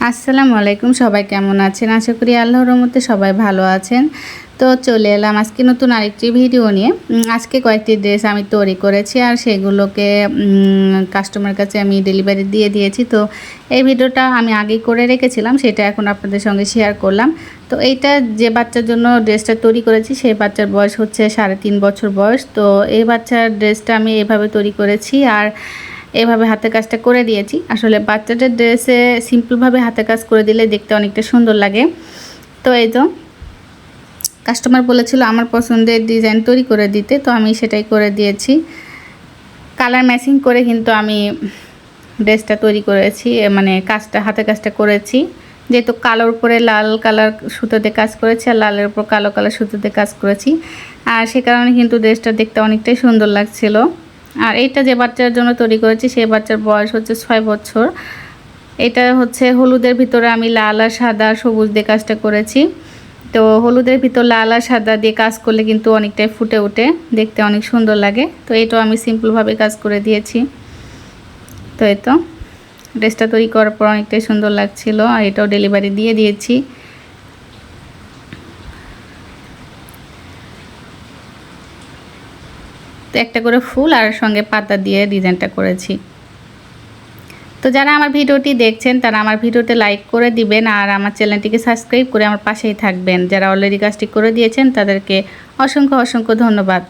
আসসালামু আলাইকুম, সবাই কেমন আছেন? আশা করি আল্লাহর রহমতে সবাই ভালো আছেন। তো চলে এলাম আজকে নতুন আরেকটি ভিডিও নিয়ে। আজকে কয়েকটি ড্রেস আমি তৈরি করেছি আর সেগুলোকে কাস্টমার কাছে আমি ডেলিভারি দিয়ে দিয়েছি। তো এই ভিডিওটা আমি আগেই করে রেখেছিলাম, সেটা এখন আপনাদের সঙ্গে শেয়ার করলাম। তো এইটা যে বাচ্চার জন্য ড্রেসটা তৈরি করেছি, সেই বাচ্চার বয়স হচ্ছে সাড়ে তিন বছর বয়স। তো এই বাচ্চার ড্রেসটা আমি এভাবে তৈরি করেছি আর এভাবে হাতে কাজটা করে দিয়েছি। আসলে বাচ্চাদের ড্রেসে সিম্পলভাবে হাতে কাজ করে দিলে দেখতে অনেকটা সুন্দর লাগে। তো এই তো কাস্টমার বলেছিল আমার পছন্দের ডিজাইন তৈরি করে দিতে, তো আমি সেটাই করে দিয়েছি। কালার ম্যাচিং করে কিন্তু আমি ড্রেসটা তৈরি করেছি মানে কাজটা হাতে কাজটা করেছি। যেহেতু কালোর উপরে লাল কালার সুতোতে কাজ করেছি, আর লালের উপর কালো কালার সুতোতে কাজ করেছি। আর সে কারণে কিন্তু ড্রেসটা দেখতে অনেকটাই সুন্দর লাগছিল। আর এইটা যে বাচ্চার জন্য তৈরি করেছি, সেই বাচ্চার বয়স হচ্ছে ছয় বছর। এটা হচ্ছে হলুদের ভিতরে আমি লাল আর সাদা সবুজ দিয়ে কাজটা করেছি। তো হলুদের ভিতর লাল আর সাদা দিয়ে কাজ করলে কিন্তু অনেকটাই ফুটে ওঠে, দেখতে অনেক সুন্দর লাগে। তো এটাও আমি সিম্পলভাবে কাজ করে দিয়েছি। তো এই তো ড্রেসটা তৈরি করার পর অনেকটাই সুন্দর লাগছিল, আর এটাও ডেলিভারি দিয়ে দিয়েছি। তো একটা করে ফুল আর সঙ্গে পাতা দিয়ে ডিজাইনটা করেছি। তো যারা আমার ভিডিওটি দেখছেন, তারা আমার ভিডিওতে লাইক করে দিবেন আর আমার চ্যানেলটিকে সাবস্ক্রাইব করে আমার পাশেই থাকবেন। যারা অলরেডি কাজটি করে দিয়েছেন, তাদেরকে অসংখ্য অসংখ্য ধন্যবাদ।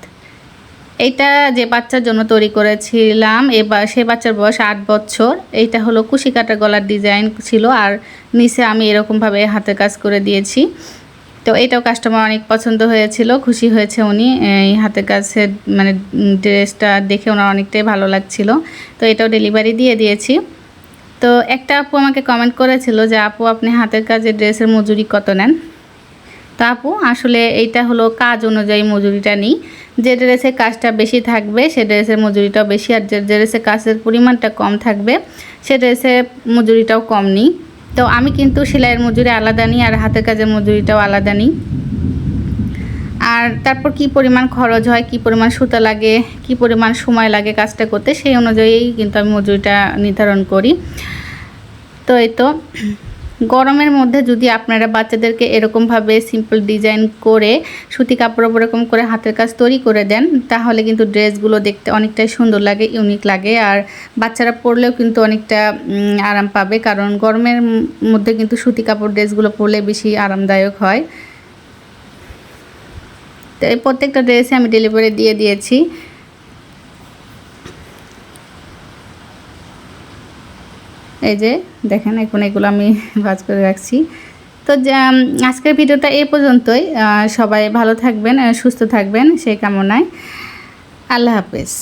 এইটা যে বাচ্চার জন্য তৈরি করেছিলাম এবার সে বাচ্চার বয়স আট বছর। এইটা হলো কুশি কাটা গলার ডিজাইন ছিল আর নিচে আমি এরকমভাবে হাতে কাজ করে দিয়েছি। তো এটাও কাস্টমার অনেক পছন্দ হয়েছিল, খুশি হয়েছে উনি। এই হাতে কাছের মানে ড্রেসটা দেখে ওনার অনেকটাই ভালো লাগছিল। তো এটাও ডেলিভারি দিয়ে দিয়েছি। তো একটা আপু আমাকে কমেন্ট করেছিল যে, আপু, আপনি হাতের কাজে ড্রেসের মজুরি কত নেন? তো আপু, আসলে এইটা হলো কাজ অনুযায়ী মজুরিটা নিই। যে ড্রেসে কাজটা বেশি থাকবে, সে ড্রেসের মজুরিটাও বেশি। আর যে ড্রেসে কাজের পরিমাণটা কম থাকবে, সে ড্রেসে মজুরিটাও কম নিই। তো আমি কিন্তু সেলাইয়ের মজুরি আলাদা নিই আর হাতের কাজের মজুরিটাও আলাদা নিই। আর তারপর কি পরিমাণ খরচ হয়, কি পরিমাণ সুতা লাগে, কি পরিমাণ সময় লাগে কাজটা করতে, সেই অনুযায়ী কিন্তু আমি মজুরিটা নির্ধারণ করি। তো এই তো। গরমের মধ্যে যদি আপনারা বাচ্চাদেরকে এরকমভাবে সিম্পল ডিজাইন করে সুতি কাপড় এরকম করে হাতের কাজ তৈরি করে দেন, তাহলে কিন্তু ড্রেসগুলো দেখতে অনেকটাই সুন্দর লাগে ইউনিক লাগে। আর বাচ্চারা পরলেও কিন্তু অনেকটা আরাম পাবে, কারণ গরমের মধ্যে কিন্তু সুতি কাপড় ড্রেসগুলো পরলে বেশি আরামদায়ক হয়। তো এই প্রত্যেকটা ড্রেসে আমি ডেলিভারি দিয়ে দিয়েছি। এই যে, দেখেন, এখন এগুলো আমি ভাজ করে রাখছি। তো আজকের ভিডিওটা এ পর্যন্তই। সবাই ভালো থাকবেন, সুস্থ থাকবেন, সেই কামনায়। আল্লাহ হাফেজ।